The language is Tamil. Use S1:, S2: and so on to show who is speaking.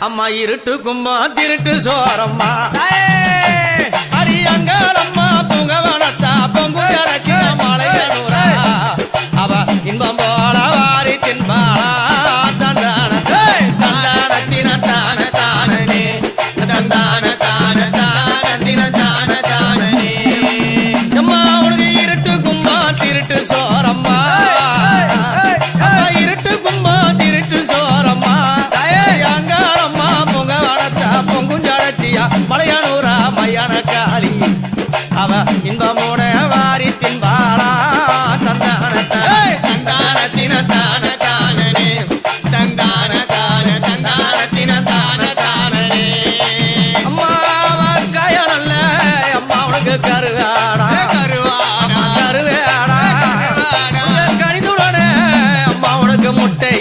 S1: அம்மா இருட்டு கும்பா திருட்டு சோரம்மா. இன்பமுட வாரித்தின் பாலா தந்தானத்தான
S2: தந்தானத்தின தான தானனே தந்தான தான தந்தானத்தின தான தானனே
S1: அம்மா கயனல்ல அம்மா உனக்கு கருவாடா
S2: கருவாடா?
S1: கருவாடா கணிதுடனே அம்மா உனக்கு முட்டை